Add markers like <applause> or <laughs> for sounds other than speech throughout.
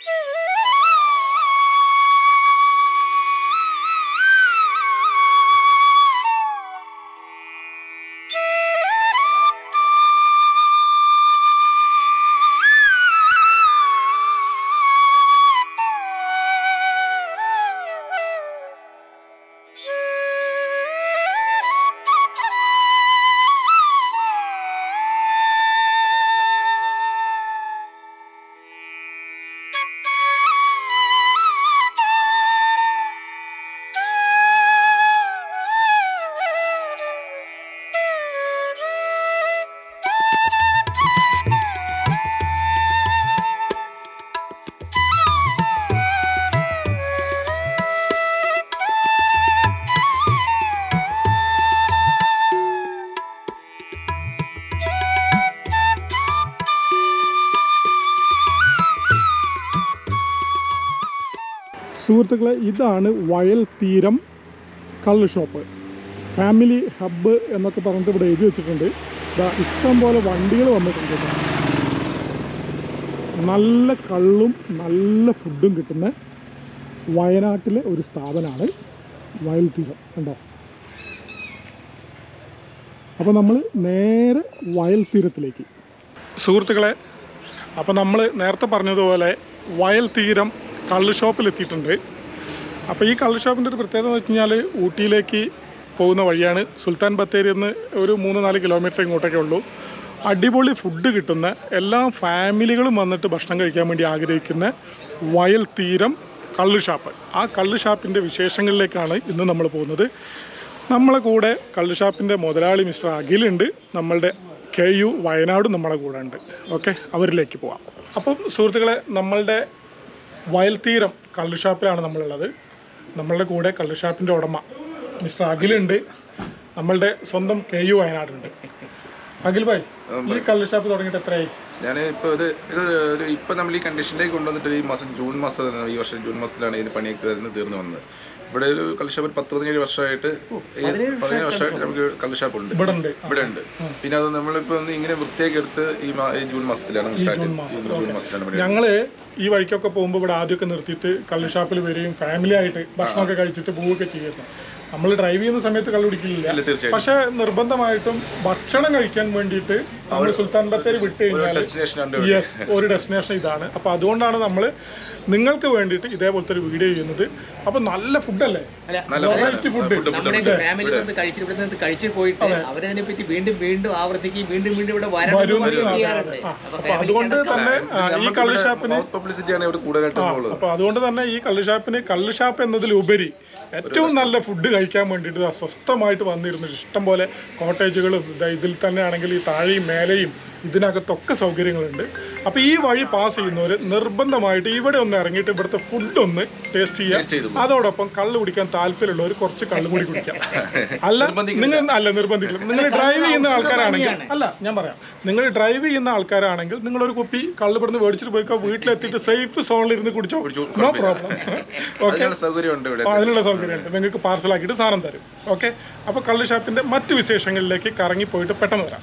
Yeah. <laughs> സുഹൃത്തുക്കളെ ഇതാണ് വയൽ തീരം കള്ള് ഷോപ്പ്. ഫാമിലി ഹബ്ബ് എന്നൊക്കെ പറഞ്ഞിട്ട് ഇവിടെ എഴുതി വെച്ചിട്ടുണ്ട്. ഇഷ്ടം പോലെ വണ്ടികൾ വന്നിട്ടുണ്ട് നല്ല കള്ളും നല്ല ഫുഡും കിട്ടുന്ന വയനാട്ടിലെ ഒരു സ്ഥാപനമാണ് വയൽ തീരം കണ്ടോ? അപ്പോൾ നമ്മൾ നേരെ വയൽ തീരത്തിലേക്ക്. സുഹൃത്തുക്കളെ അപ്പോൾ നമ്മൾ നേരത്തെ പറഞ്ഞതുപോലെ വയൽ തീരം കള്ള് ഷോപ്പിലെത്തിയിട്ടുണ്ട് അപ്പോൾ ഈ കള്ള് ഷോപ്പിന്റെ ഒരു പ്രത്യേകത എന്ന് വെച്ച് കഴിഞ്ഞാൽ ഊട്ടിയിലേക്ക് പോകുന്ന വഴിയാണ് സുൽത്താൻ ബത്തേരി എന്ന് ഒരു മൂന്ന് നാല് കിലോമീറ്റർ ഇങ്ങോട്ടൊക്കെ ഉള്ളൂ. അടിപൊളി ഫുഡ് കിട്ടുന്ന എല്ലാ ഫാമിലികളും വന്നിട്ട് ഭക്ഷണം കഴിക്കാൻ വേണ്ടി ആഗ്രഹിക്കുന്ന വയൽ തീരം കള്ള് ഷാപ്പ് ആ കള്ള് ഷാപ്പിന്റെ വിശേഷങ്ങളിലേക്കാണ് ഇന്ന് നമ്മൾ പോകുന്നത്. നമ്മളെ കൂടെ കള്ള് ഷാപ്പിന്റെ മുതലാളി മിസ്റ്റർ അഖിലുണ്ട് നമ്മളുടെ കെ യു വയനാടും നമ്മളെ കൂടെ ഉണ്ട്. ഓക്കെ അവരിലേക്ക് പോവാം. അപ്പം സുഹൃത്തുക്കളെ നമ്മളുടെ വയൽത്തീരം കള്ള് ഷാപ്പിലാണ് നമ്മളുള്ളത്. നമ്മളുടെ കൂടെ കള്ള് ഷാപ്പിന്റെ ഉടമ മിസ്റ്റർ അഖിലുണ്ട് നമ്മളുടെ സ്വന്തം കെ യു വയനാടുണ്ട്. അഖിൽ ഭായ് ഈ കള്ള് ഷാപ്പ് തുടങ്ങിയിട്ട് എത്രയായി? ഞാൻ ഇപ്പോൾ ഇത് ഇതൊരു ഒരു ഇപ്പം നമ്മൾ ഈ കണ്ടീഷനിലേക്ക് കൊണ്ടുവന്നിട്ട് ഈ മാസം ജൂൺ മാസം ഈ വർഷം ജൂൺ മാസത്തിലാണ് ഇതിന് പണിയൊക്കെ തീർന്നു വന്നത്. ഇവിടെ ഒരു കള്ളുഷാപ്പ് ഒരു പത്ത് പതിനേഴ് വർഷമായിട്ട് പതിനേഴ് വർഷമായിട്ട് നമുക്ക് കള്ളുഷാപ്പ് ഉണ്ട്. ഇവിടെ ഉണ്ട്. പിന്നെ അത് നമ്മളിപ്പോ ഒന്ന് ഇങ്ങനെ വൃത്തിയാക്കി എടുത്ത് ഈ ജൂൺ മാസത്തിലാണ് സ്റ്റാർട്ട് ജൂൺ മാസത്തിലാണ് ഞങ്ങൾ ഈ വഴിക്കൊക്കെ പോകുമ്പോൾ ഇവിടെ ആദ്യമൊക്കെ നിർത്തിയിട്ട് കള്ളുഷാപ്പിൽ വരികയും ഫാമിലി ആയിട്ട് ഭക്ഷണമൊക്കെ കഴിച്ചിട്ട് പോവുകയൊക്കെ ചെയ്യുന്നു നമ്മൾ ഡ്രൈവ് ചെയ്യുന്ന സമയത്ത് കള്ളു കുടിക്കില്ല. പക്ഷെ നിർബന്ധമായിട്ടും ഭക്ഷണം കഴിക്കാൻ വേണ്ടിയിട്ട് നമ്മൾ സുൽത്താൻ ബത്തേരി വിട്ട് കഴിഞ്ഞാൽ യെസ് ഒരു ഡെസ്റ്റിനേഷൻ ഇതാണ്. അപ്പൊ അതുകൊണ്ടാണ് നമ്മൾ നിങ്ങൾക്ക് വേണ്ടിയിട്ട് ഇതേപോലത്തെ ഒരു വീഡിയോ ചെയ്യുന്നത്. അപ്പൊ നല്ല ഫുഡല്ലേ നല്ല വെറൈറ്റി ഫുഡ് വീണ്ടും വീണ്ടും ആവർത്തിക്കുകയും വീണ്ടും വീണ്ടും ഇവിടെ അപ്പൊ അതുകൊണ്ട് തന്നെ ഈ കള്ള് ഷാപ്പിന് അപ്പൊ പബ്ലിസിറ്റിയാണ് ഇവിടെ കൂടുതലായിട്ട് അപ്പോൾ അതുകൊണ്ട് തന്നെ ഈ കള്ള് ഷാപ്പിന് കള്ള് ഷാപ്പ് എന്നതിലുപരി ഏറ്റവും നല്ല ഫുഡ് കഴിക്കാൻ വേണ്ടിയിട്ട് അസ്വസ്ഥമായിട്ട് സ്വസ്ഥമായിട്ട് വന്നിരുന്നു. ഇഷ്ടം പോലെ കോട്ടേജുകളും ഇതാ ഇതിൽ തന്നെ ആണെങ്കിൽ ഈ താഴെയും മേലെയും ഇതിനകത്തൊക്കെ സൗകര്യങ്ങളുണ്ട്. അപ്പോൾ ഈ വഴി പാസ് ചെയ്യുന്നവർ നിർബന്ധമായിട്ട് ഇവിടെ ഒന്ന് ഇറങ്ങിയിട്ട് ഇവിടുത്തെ ഫുഡ് ഒന്ന് ടേസ്റ്റ് ചെയ്യാം. അതോടൊപ്പം കള്ള് കുടിക്കാൻ താല്പര്യമുള്ളവർ കുറച്ച് കള്ള് കൂടി കുടിക്കാം. <laughs> അല്ല നിങ്ങൾ അല്ല നിർബന്ധിക്കില്ല. നിങ്ങൾ ഡ്രൈവ് ചെയ്യുന്ന ആൾക്കാരാണെങ്കിൽ അല്ല ഞാൻ പറയാം. നിങ്ങൾ ഡ്രൈവ് ചെയ്യുന്ന ആൾക്കാരാണെങ്കിൽ നിങ്ങൾ ഒരു കുപ്പി കള്ള് ഇവിടുന്ന് മേടിച്ചിട്ട് പോയിക്കോ വീട്ടിലെത്തിയിട്ട് സേഫ് സോണിൽ ഇരുന്ന് കുടിച്ചോ. നോ പ്രോബ്ലം ഓക്കെ അതിനുള്ള സൗകര്യമുണ്ട് നിങ്ങൾക്ക് പാർസലാക്കിയിട്ട് സാധനം തരും. ഓക്കെ അപ്പോൾ കള്ള് ഷാപ്പിന്റെ മറ്റു വിശേഷങ്ങളിലേക്ക് കറങ്ങി പോയിട്ട് പെട്ടെന്ന് വരാം.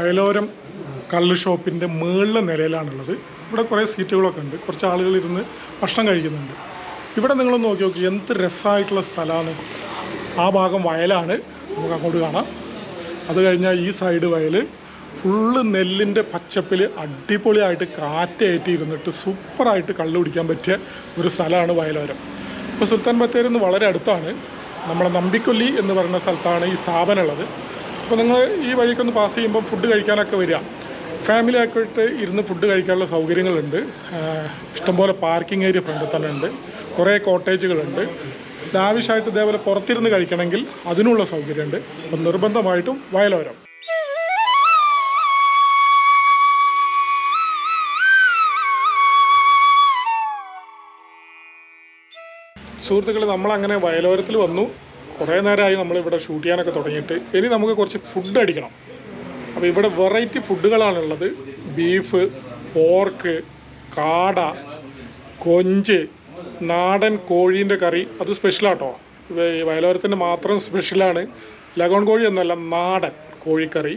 വയലോരം കള്ള് ഷോപ്പിന്റെ മുകളിലെ നിലയിലാണുള്ളത്. ഇവിടെ കുറേ സീറ്റുകളൊക്കെ ഉണ്ട്. കുറച്ച് ആളുകൾ ഇരുന്ന് ഭക്ഷണം കഴിക്കുന്നുണ്ട്. ഇവിടെ നിങ്ങൾ നോക്കി നോക്കി എന്ത് രസമായിട്ടുള്ള സ്ഥലമാണ്. ആ ഭാഗം വയലാണ്. നമുക്ക് അങ്ങോട്ട് കാണാം. അത് കഴിഞ്ഞാൽ ഈ സൈഡ് വയൽ ഫുള്ള് നെല്ലിന്റെ പച്ചപ്പിൽ അടിപൊളിയായിട്ട് കാറ്റേറ്റി ഇരുന്നിട്ട് സൂപ്പറായിട്ട് കള്ള് കുടിക്കാൻ പറ്റിയ ഒരു സ്ഥലമാണ് വയലോരം. ഇപ്പോൾ സുൽത്താൻ ബത്തേരി വളരെ അടുത്താണ്. നമ്മുടെ നമ്പിക്കൊല്ലി എന്ന് പറയുന്ന സ്ഥലത്താണ് ഈ സ്ഥാപനം ഉള്ളത്. അപ്പോൾ നിങ്ങൾ ഈ വഴിക്കൊന്ന് പാസ് ചെയ്യുമ്പോൾ ഫുഡ് കഴിക്കാനൊക്കെ വരിക. ഫാമിലി ആയിട്ട് ഇരുന്ന് ഫുഡ് കഴിക്കാനുള്ള സൗകര്യങ്ങളുണ്ട്. ഇഷ്ടംപോലെ പാർക്കിംഗ് ഏരിയ ഫ്രണ്ടിൽ തന്നെ ഉണ്ട്. കുറേ കോട്ടേജുകളുണ്ട് ആവശ്യമായിട്ട് ഇതേപോലെ പുറത്തിരുന്ന് കഴിക്കണമെങ്കിൽ അതിനുള്ള സൗകര്യമുണ്ട്. അപ്പം നിർബന്ധമായിട്ടും വയലോരം. സുഹൃത്തുക്കൾ നമ്മളങ്ങനെ വയലോരത്തിൽ വന്നു. കുറേ നേരമായി നമ്മളിവിടെ ഷൂട്ട് ചെയ്യാനൊക്കെ തുടങ്ങിയിട്ട്. ഇനി നമുക്ക് കുറച്ച് ഫുഡ് അടിക്കണം. അപ്പോൾ ഇവിടെ വെറൈറ്റി ഫുഡുകളാണുള്ളത് ബീഫ് പോർക്ക് കാട കൊഞ്ച് നാടൻ കോഴീന്റെ കറി. അത് സ്പെഷ്യലാട്ടോ വയലോരത്തിന്റെ മാത്രം സ്പെഷ്യലാണ് ലഗോൺ കോഴി എന്നല്ല നാടൻ കോഴിക്കറി.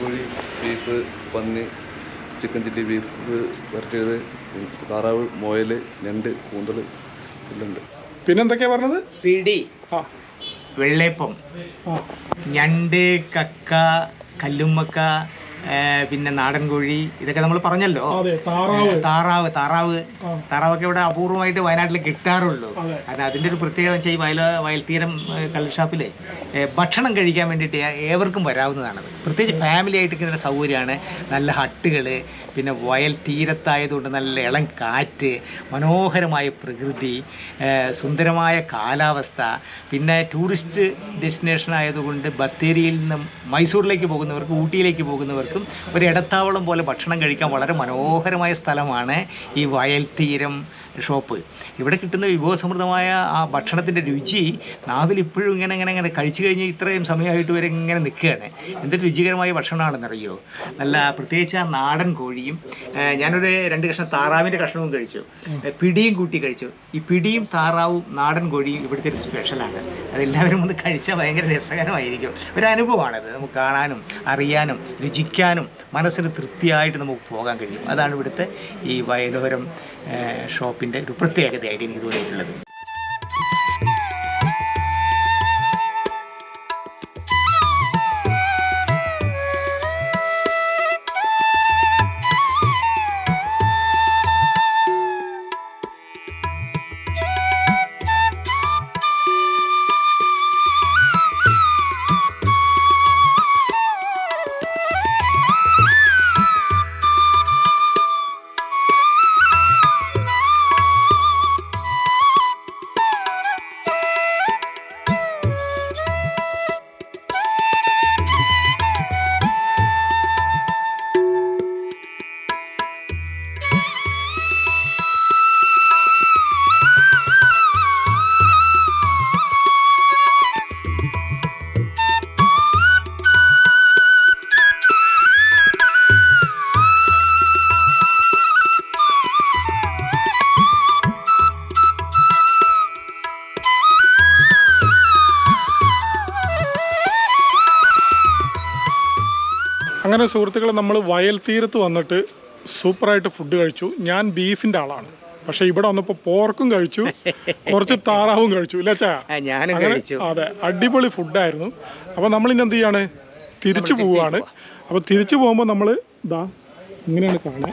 കോഴി ബീഫ് പന്നി ചിക്കൻ ചില്ലി ബീഫ് വരട്ടിയത് താറാവ് മുയൽ ഞണ്ട് കൂന്തൽ എല്ലാം പിന്നെന്തൊക്കെയാ പറഞ്ഞത്? പിടി. ആ. വെള്ളയപ്പം. ആ. ഞണ്ട് കക്ക കല്ലുമ്മക്ക പിന്നെ നാടൻ കോഴി ഇതൊക്കെ നമ്മൾ പറഞ്ഞല്ലോ. താറാവ്. താറാവ് താറാവ്. താറാവൊക്കെ ഇവിടെ അപൂർവമായിട്ട് വയനാട്ടിൽ കിട്ടാറുള്ളൂ. അതെ. കാരണം അതിന്റെ ഒരു പ്രത്യേകത വെച്ചാൽ ഈ വയൽ വയൽത്തീരം കള്ളുഷാപ്പിൽ ഭക്ഷണം കഴിക്കാൻ വേണ്ടിയിട്ട് ഏവർക്കും വരാവുന്നതാണ് പ്രത്യേകിച്ച് ഫാമിലി ആയിട്ട് ഇങ്ങനെ സൗകര്യമാണ്. നല്ല ഹട്ടുകൾ പിന്നെ വയൽ തീരത്തായതുകൊണ്ട് നല്ല ഇളം കാറ്റ് മനോഹരമായ പ്രകൃതി സുന്ദരമായ കാലാവസ്ഥ. പിന്നെ ടൂറിസ്റ്റ് ഡെസ്റ്റിനേഷൻ ആയതുകൊണ്ട് ബത്തേരിയിൽ നിന്ന് മൈസൂരിലേക്ക് പോകുന്നവർക്ക് ഊട്ടിയിലേക്ക് പോകുന്നവർക്കും ഒരു ഇടത്താവളം പോലെ ഭക്ഷണം കഴിക്കാൻ വളരെ മനോഹരമായ സ്ഥലമാണ് ഈ വയൽ തീരം ഷോപ്പ്. ഇവിടെ കിട്ടുന്ന വിഭവസമൃദ്ധമായ ആ ഭക്ഷണത്തിന്റെ രുചി നാവിൽ ഇപ്പോഴും ഇങ്ങനെ ഇങ്ങനെ ഇങ്ങനെ കഴിച്ചു കഴിഞ്ഞ് ഇത്രയും സമയമായിട്ട് വരെ ഇങ്ങനെ നിൽക്കുകയാണ്. എന്തൊരു രുചികരമായ ഭക്ഷണമാണെന്നറിയോ? നല്ല പ്രത്യേകിച്ച് ആ നാടൻ കോഴിയും ഞാനൊരു രണ്ട് കഷ്ണം താറാവിന്റെ കഷ്ണവും കഴിച്ചു. പിടിയും കൂട്ടി കഴിച്ചു. ഈ പിടിയും താറാവും നാടൻ കോഴിയും ഇവിടുത്തെ ഒരു സ്പെഷ്യലാണ്. അതെല്ലാവരും ഒന്ന് കഴിച്ചാൽ ഭയങ്കര രസകരമായിരിക്കും. ഒരു അനുഭവമാണത്. നമുക്ക് കാണാനും അറിയാനും രുചിക്കാനും മനസ്സിന് തൃപ്തിയായിട്ട് നമുക്ക് പോകാൻ കഴിയും. അതാണ് ഇവിടുത്തെ ഈ വയലോരം ഷോപ്പിന്റെ ഒരു പ്രത്യേകതയായിട്ട് എനിക്ക് തോന്നിയിട്ടുള്ളത്. അങ്ങനെ സുഹൃത്തുക്കളെ നമ്മൾ വയൽ തീരത്ത് വന്നിട്ട് സൂപ്പറായിട്ട് ഫുഡ് കഴിച്ചു. ഞാൻ ബീഫിന്റെ ആളാണ്. പക്ഷെ ഇവിടെ വന്നപ്പോൾ പോർക്കും കഴിച്ചു. കുറച്ച് താറാവും കഴിച്ചു. ഇല്ല ഞാനും കഴിച്ചു. അതെ അടിപൊളി ഫുഡായിരുന്നു അപ്പോൾ ഇനി എന്ത് ചെയ്യാണ്? തിരിച്ചു പോവാണ്. അപ്പോൾ തിരിച്ചു പോകുമ്പോൾ നമ്മൾ ഇതാ ഇങ്ങനെയാണ് കാണുക.